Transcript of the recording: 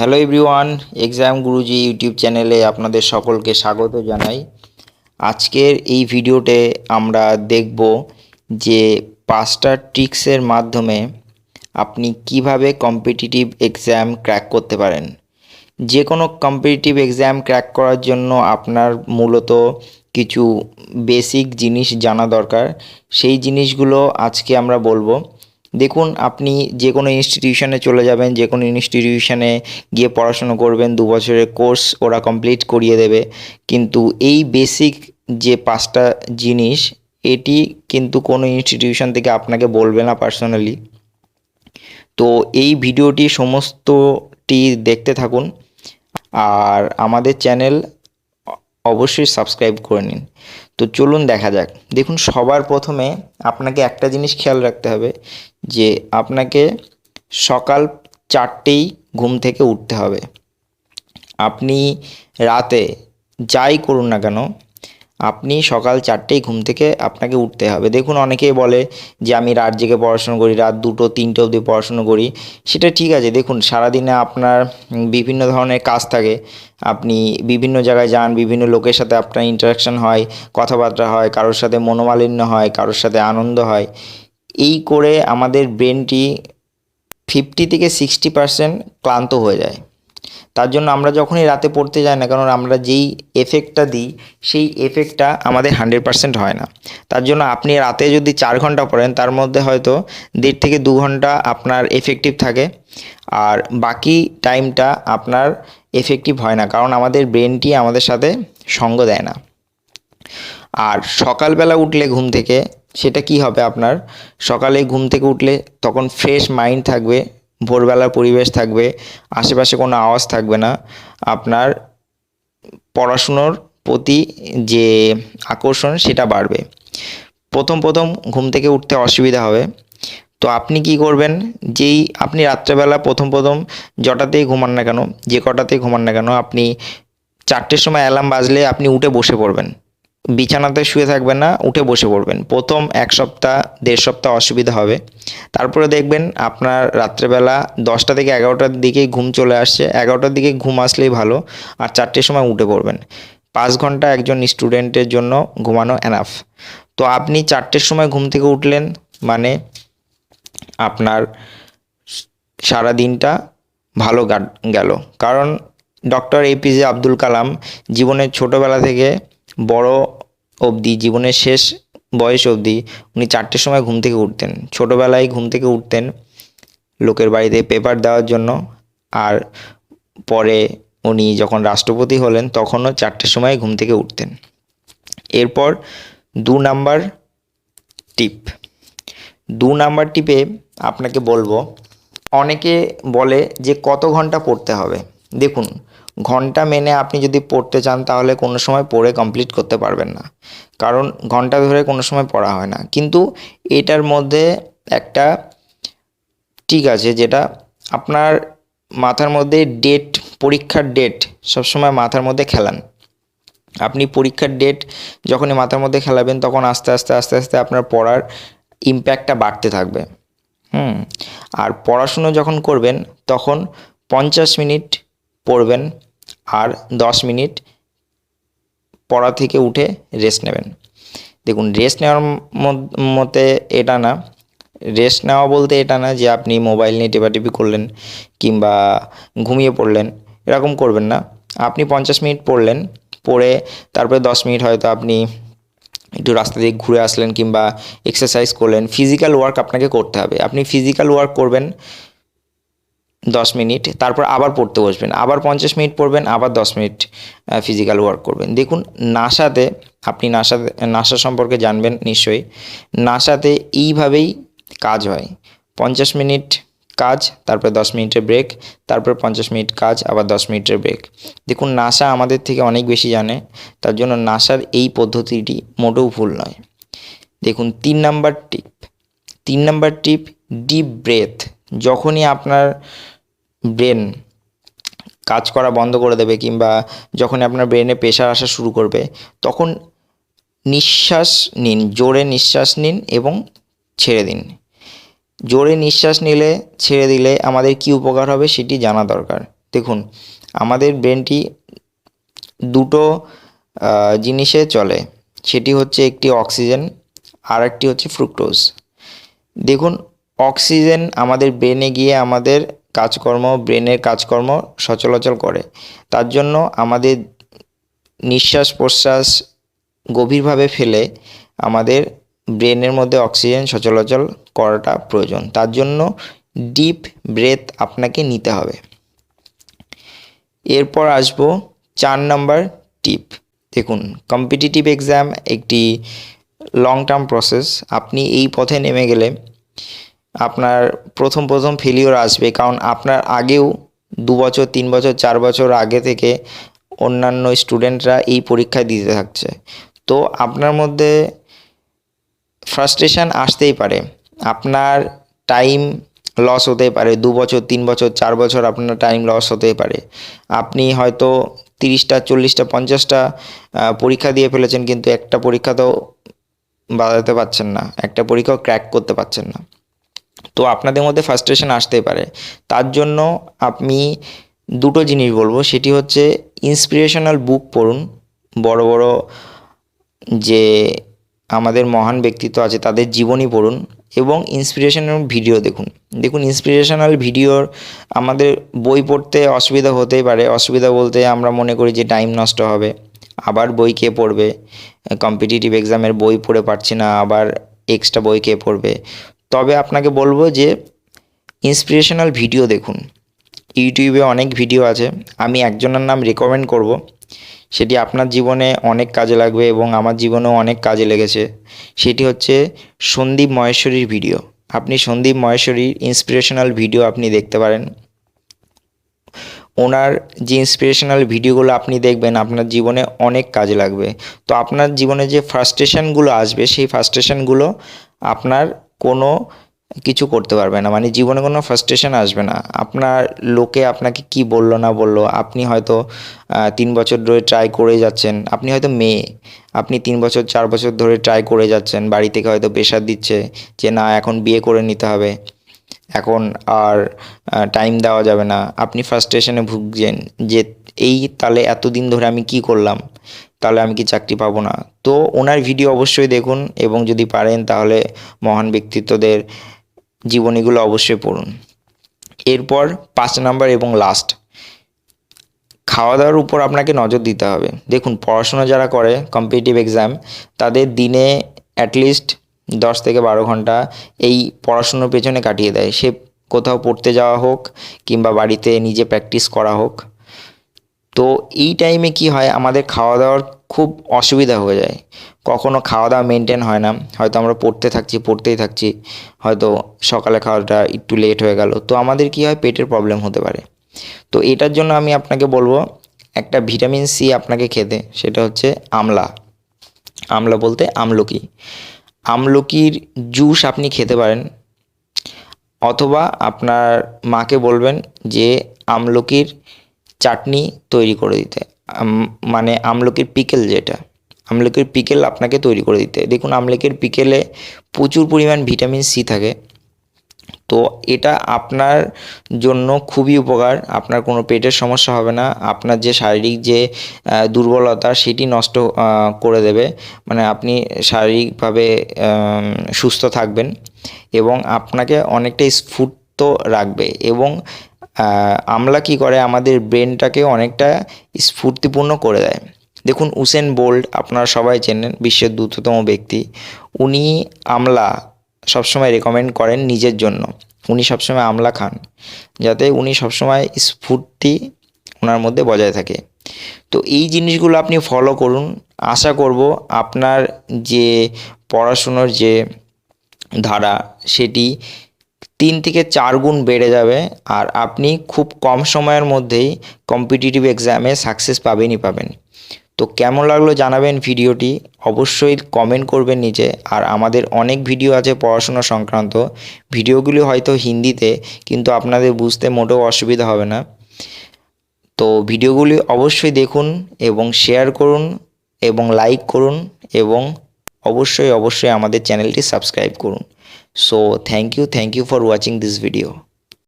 Hello everyone exam Guruji YouTube চ্যানেলে আপনাদের সকলকে স্বাগত জানাই। আজকের এই ভিডিওতে আমরা দেখব যে পাঁচটা ট্রিক্সের মাধ্যমে আপনি কীভাবে কম্পিটিটিভ এক্সাম ক্র্যাক করতে পারেন। যে কোনো কম্পিটিটিভ এক্সাম ক্র্যাক করার জন্য আপনার মূলত কিছু বেসিক জিনিস জানা দরকার। সেই জিনিসগুলো আজকে আমরা বলব। দেখুন, আপনি যে কোনো ইনস্টিটিউশনে চলে যাবেন, যে কোনো ইনস্টিটিউশনে গিয়ে পড়াশুনো করবেন, দু বছরের কোর্স ওরা কমপ্লিট করিয়ে দেবে। কিন্তু এই বেসিক যে পাঁচটা জিনিস, এটি কিন্তু কোনো ইনস্টিটিউশন থেকে আপনাকে বলবে না পার্সোনালি তো এই ভিডিওটি সমস্তটি দেখতে থাকুন, আর আমাদের চ্যানেল অবশ্যই সাবস্ক্রাইব করে নিন। তো চলুন দেখা যাক। দেখুন, সবার প্রথমে আপনাকে একটা জিনিস খেয়াল রাখতে হবে যে আপনাকে সকাল চারটেই ঘুম থেকে উঠতে হবে। আপনি রাতে যাই করুন না কেন আপনি সকাল চারটেই ঘুম থেকে আপনাকে উঠতে হবে। দেখুন, অনেকেই বলে যে, আমি রাত জেগে পড়াশুনো করি, রাত দুটো, তিনটে অবধি পড়াশুনো করি। সেটা ঠিক আছে। দেখুন, সারাদিনে আপনার বিভিন্ন ধরনের কাজ থাকে। আপনি বিভিন্ন জায়গায় যান, বিভিন্ন লোকের সাথে আপনার ইন্টারাকশন হয়, কথাবার্তা হয়, কারোর সাথে মনোমালিন্য হয়, কারোর সাথে আনন্দ হয়। এই করে আমাদের ব্রেনটি ফিফটি থেকে সিক্সটি পার্সেন্ট ক্লান্ত হয়ে যায়। তার জন্য আমরা যখনই রাতে পড়তে যাই না কারণ আমরা যেই এফেক্টটা দিই, সেই এফেক্টটা আমাদের হান্ড্রেড পার্সেন্ট হয় না। তার জন্য আপনি রাতে যদি চার ঘণ্টা পড়েন, তার মধ্যে হয়তো দেড় থেকে দু ঘণ্টা আপনার এফেক্টিভ থাকে। আর বাকি টাইমটা আপনার এফেক্টিভ হয় না, কারণ আমাদের ব্রেনটি আমাদের সাথে সঙ্গ দেয় না। আর সকালবেলা উঠলে ঘুম থেকে, সেটা কি হবে আপনার? সকালে ঘুম থেকে উঠলে তখন ফ্রেশ মাইন্ড থাকবে ভোরবেলার পরিবেশ থাকবে, আশেপাশে কোনো আওয়াজ থাকবে না। আপনার পড়াশুনোর প্রতি যে আকর্ষণ সেটা বাড়বে। প্রথম প্রথম ঘুম থেকে উঠতে অসুবিধা হবে। তো আপনি কি করবেন? যেই আপনি রাত্রেবেলা প্রথম প্রথম যটাতেই ঘুমান না কেন, যে কটাতেই ঘুমান না কেন, আপনি চারটের সময় অ্যালার্ম বাজলে আপনি উঠে বসে পড়বেন। বিছানাতে শুয়ে থাকবেন না, উঠে বসে পড়বেন। প্রথম এক সপ্তাহ, দেড় সপ্তাহ অসুবিধা হবে। তারপরে দেখবেন আপনার রাত্রেবেলা দশটা থেকে এগারোটার দিকেই ঘুম চলে আসছে। এগারোটার দিকে ঘুম আসলেই ভালো, আর চারটের সময় উঠে পড়বেন। পাঁচ ঘণ্টা একজন স্টুডেন্টের জন্য ঘুমানো এনাফ তো আপনি চারটের সময় ঘুম থেকে উঠলেন মানে আপনার সারা দিনটা ভালো গেল। কারণ ডক্টর এপিজে আব্দুল কালাম জীবনের ছোটোবেলা থেকে বড় অবধি, জীবনের শেষ বয়স অবধি উনি চারটের সময় ঘুম থেকে উঠতেন। ছোটোবেলায় ঘুম থেকে উঠতেন লোকের বাড়িতে পেপার দেওয়ার জন্য আর পরে উনি যখন রাষ্ট্রপতি হলেন তখনও চারটের সময় ঘুম থেকে উঠতেন। এরপর দু নাম্বার টিপ। দু নাম্বার টিপে আপনাকে বলব, অনেকে বলে যে কত ঘণ্টা পড়তে হবে? দেখুন ঘণ্টা মেনে আপনি যদি পড়তে চান, তাহলে কোনো সময় পড়ে কমপ্লিট করতে পারবেন না। কারণ ঘণ্টা ধরে কোনো সময় পড়া হয় না। কিন্তু এটার মধ্যে একটা ঠিক আছে, যেটা আপনার মাথার মধ্যে ডেট পরীক্ষার ডেট সবসময় মাথার মধ্যে খেলান। আপনি পরীক্ষার ডেট যখনই মাথার মধ্যে খেলাবেন, তখন আস্তে আস্তে আস্তে আস্তে আপনার পড়ার ইম্প্যাক্টটা বাড়তে থাকবে। হুম, আর পড়াশুনো যখন করবেন, তখন পঞ্চাশ মিনিট পড়বেন আর দশ মিনিট পড়া থেকে উঠে রেস্ট নেবেন। দেখুন রেস্ট নেওয়ার মতে এটা না। রেস্ট নেওয়া বলতে এটা না যে আপনি মোবাইল নিয়ে টেপাটেপি করলেন কিংবা ঘুমিয়ে পড়লেন, এরকম করবেন না। আপনি পঞ্চাশ মিনিট পড়লেন, পড়ে তারপরে দশ মিনিট হয়তো আপনি একটু রাস্তা দিয়ে ঘুরে আসলেন কিংবা এক্সারসাইজ করলেন। ফিজিক্যাল ওয়ার্ক আপনাকে করতে হবে। আপনি ফিজিক্যাল ওয়ার্ক করবেন দশ মিনিট, তারপর আবার পড়তে বসবেন, আবার পঞ্চাশ মিনিট পড়বেন, আবার দশ মিনিট ফিজিক্যাল ওয়ার্ক করবেন। দেখুন, নাসাতে আপনি নাসাতে, নাসা সম্পর্কে জানবেন নিশ্চয়ই, নাসাতে এইভাবেই কাজ হয়। পঞ্চাশ মিনিট কাজ, তারপরে দশ মিনিটের ব্রেক তারপর পঞ্চাশ মিনিট কাজ, আবার দশ মিনিটের ব্রেক দেখুন, নাসা আমাদের থেকে অনেক বেশি জানে, তার জন্য নাসার এই পদ্ধতিটি মোটেও ভুল নয়। দেখুন, তিন নাম্বার টিপ তিন নাম্বার টিপ ডিপ ব্রেথ যখনই আপনার ব্রেন কাজ করা বন্ধ করে দেবে কিংবা যখন আপনার ব্রেনে প্রেশার আসা শুরু করবে, তখন নিঃশ্বাস নিন, জোরে নিঃশ্বাস নিন এবং ছেড়ে দিন। জোরে নিঃশ্বাস নিলে, ছেড়ে দিলে আমাদের কী উপকার হবে সেটি জানা দরকার। দেখুন, আমাদের ব্রেনটি দুটো জিনিসে চলে। সেটি হচ্ছে একটি অক্সিজেন আর একটি হচ্ছে ফ্রুক্টোজ দেখুন অক্সিজেন আমাদের ব্রেনে গিয়ে আমাদের কাজকর্ম, ব্রেনের কাজকর্ম সচলাচল করে। তার জন্য আমাদের নিঃশ্বাস প্রশ্বাস গভীরভাবে ফেলে আমাদের ব্রেনের মধ্যে অক্সিজেন সচলাচল করাটা প্রয়োজন। তার জন্য ডিপ ব্রেথ আপনাকে নিতে হবে। এরপর আসব চার নাম্বার টিপ। দেখুন, কম্পিটিটিভ এক্সাম একটি লং টার্ম প্রসেস আপনি এই পথে নেমে গেলে আপনার প্রথম প্রথম ফেলিওর আসবে। কারণ আপনার আগেও দু বছর, তিন বছর, চার বছর আগে থেকে অন্যান্য স্টুডেন্টরা এই পরীক্ষা দিতে থাকছে। তো আপনার মধ্যে ফ্রাস্ট্রেশন আসতেই পারে। আপনার টাইম লস হতেই পারে। দু বছর, তিন বছর, চার বছর আপনার টাইম লস হতেই পারে। আপনি হয়তো তিরিশটা, চল্লিশটা, পঞ্চাশটা পরীক্ষা দিয়ে ফেলেছেন, কিন্তু একটা পরীক্ষা তো বাজাতে পারছেন না। একটা পরীক্ষাও ক্র্যাক করতে পারছেন না। তো আপনাদের মধ্যে ফ্রাস্ট্রেশন আসতেই পারে। তার জন্য আপনি দুটো জিনিস বলব, সেটি হচ্ছে ইন্সপিরেশনাল বুক পড়ুন। বড় বড় যে আমাদের মহান ব্যক্তিত্ব আছে, তাদের জীবনী পড়ুন এবং ইন্সপিরেশনাল ভিডিও দেখুন। দেখুন ইন্সপিরেশনাল ভিডিওর আমাদের বই পড়তে অসুবিধা হতেই পারে। অসুবিধা বলতে আমরা মনে করি যে টাইম নষ্ট হবে। আবার বই কে পড়বে? কম্পিটিটিভ এক্সামের বই পড়ে পারছি না, আবার এক্সট্রা বই কে পড়বে? তবে আপনাকে বলব যে ইন্সপিরেশনাল ভিডিও দেখুন। ইউটিউবে অনেক ভিডিও আছে। আমি একজনের নাম রেকমেন্ড করব। সেটি আপনার জীবনে অনেক কাজে লাগবে এবং আমার জীবনেও অনেক কাজে লেগেছে। সেটি হচ্ছে সন্দীপ মহেশ্বরীর ভিডিও আপনি সন্দীপ মহেশ্বরীর ইন্সপিরেশনাল ভিডিও আপনি দেখতে পারেন। ওনার যে ইন্সপিরেশনাল ভিডিওগুলো আপনি দেখবেন, আপনার জীবনে অনেক কাজে লাগবে। তো আপনার জীবনে যে ফ্রাস্ট্রেশনগুলো আসবে, সেই ফ্রাস্ট্রেশনগুলো আপনার কোনো কিছু করতে পারবে না। মানে জীবনে কোনো ফ্রাস্ট্রেশন আসবে না। আপনার লোকে আপনাকে কি বলল না বলল, আপনি হয়তো তিন বছর ধরে ট্রাই করে যাচ্ছেন। আপনি হয়তো মেয়ে, আপনি তিন বছর, চার বছর ধরে ট্রাই করে যাচ্ছেন। বাড়ি থেকে হয়তো প্রেশার দিচ্ছে যে, না, এখন বিয়ে করে নিতে হবে। এখন আর টাইম দেওয়া যাবে না। আপনি ফ্রাস্ট্রেশনে ভুগছেন যে এই তাহলে এতদিন ধরে আমি কি করলাম? তাহলে আমি কি চাকরি পাবো না? তো ওনার ভিডিও অবশ্যই দেখুন এবং যদি পারেন তাহলে মহান ব্যক্তিত্বদের জীবনীগুলো অবশ্যই পড়ুন। এরপর পাঁচ নাম্বার এবং লাস্ট খাওয়া দাওয়ার উপর আপনাকে নজর দিতে হবে। দেখুন, পড়াশোনা যারা করে কম্পিটিটিভ এক্সাম তাদের দিনে অ্যাটলিস্ট দশ থেকে বারো ঘণ্টা এই পড়াশুনোর পেছনে কাটিয়ে দেয়। সে কোথাও পড়তে যাওয়া হোক কিংবা বাড়িতে নিজে প্র্যাকটিস করা হোক। তো এই টাইমে কি হয়? আমাদের খাওয়া দাওয়ার খুব অসুবিধা হয়ে যায়। কখনো খাওয়া দাওয়া মেনটেন হয় না। হয়তো আমরা পড়তে থাকছি, পড়তেই থাকছি। হয়তো সকালে খাওয়াটা একটু লেট হয়ে গেল। তো আমাদের কি হয়? পেটের প্রবলেম হতে পারে। তো এটার জন্য আমি আপনাকে বলব, একটা ভিটামিন সি আপনাকে খেতে। সেটা হচ্ছে আমলা। আমলা বলতে আমলকি। আমলকির জুস আপনি খেতে পারেন, অথবা আপনার মাকে বলবেন যে আমলকির চাটনি তৈরি করে দিতে। মানে আমলকির পিকেল যেটা, আমলকির পিকেল আপনাকে তৈরি করে দিতে। দেখুন, আমলকির পিকেলে প্রচুর পরিমাণ ভিটামিন সি থাকে। তো এটা আপনার জন্য খুবই উপকার। আপনার কোনো পেটের সমস্যা হবে না। আপনার যে শারীরিক যে দুর্বলতা সেটি নষ্ট করে দেবে। মানে আপনি শারীরিকভাবে সুস্থ থাকবেন এবং আপনাকে অনেকটা স্ফূর্ত রাখবে এবং আমলা কী করে? আমাদের ব্রেনটাকে অনেকটা স্ফূর্তিপূর্ণ করে দেয়। দেখুন, উসেন বোল্ট আপনারা সবাই চেনেন, বিশ্বের দ্রুততম ব্যক্তি। উনি আমলা সবসময় রেকমেন্ড করেন নিজের জন্য। উনি সবসময় আমলা খান, যাতে উনি সবসময় স্ফূর্তি ওনার মধ্যে বজায় থাকে। তো এই জিনিসগুলো আপনি ফলো করুন। আশা করব আপনার যে পড়াশুনোর যে ধারা, সেটি তিন থেকে চার গুণ বেড়ে যাবে আর আপনি খুব কম সময়ের মধ্যেই কম্পিটিটিভ এক্সামে সাকসেস পাবেনই পাবেন। তো কেমন লাগল জানাবেন ভিডিওটি? অবশ্যই কমেন্ট করবেন নিচে। আর আমাদের অনেক ভিডিও আছে পড়াশোনা সংক্রান্ত। ভিডিওগুলি হয়তো হিন্দিতে, কিন্তু আপনাদের বুঝতে মোটেও অসুবিধা হবে না। তো ভিডিওগুলি অবশ্যই দেখুন এবং শেয়ার করুন এবং লাইক করুন এবং অবশ্যই অবশ্যই আমাদের চ্যানেলটি সাবস্ক্রাইব করুন। So thank you thank you for watching this video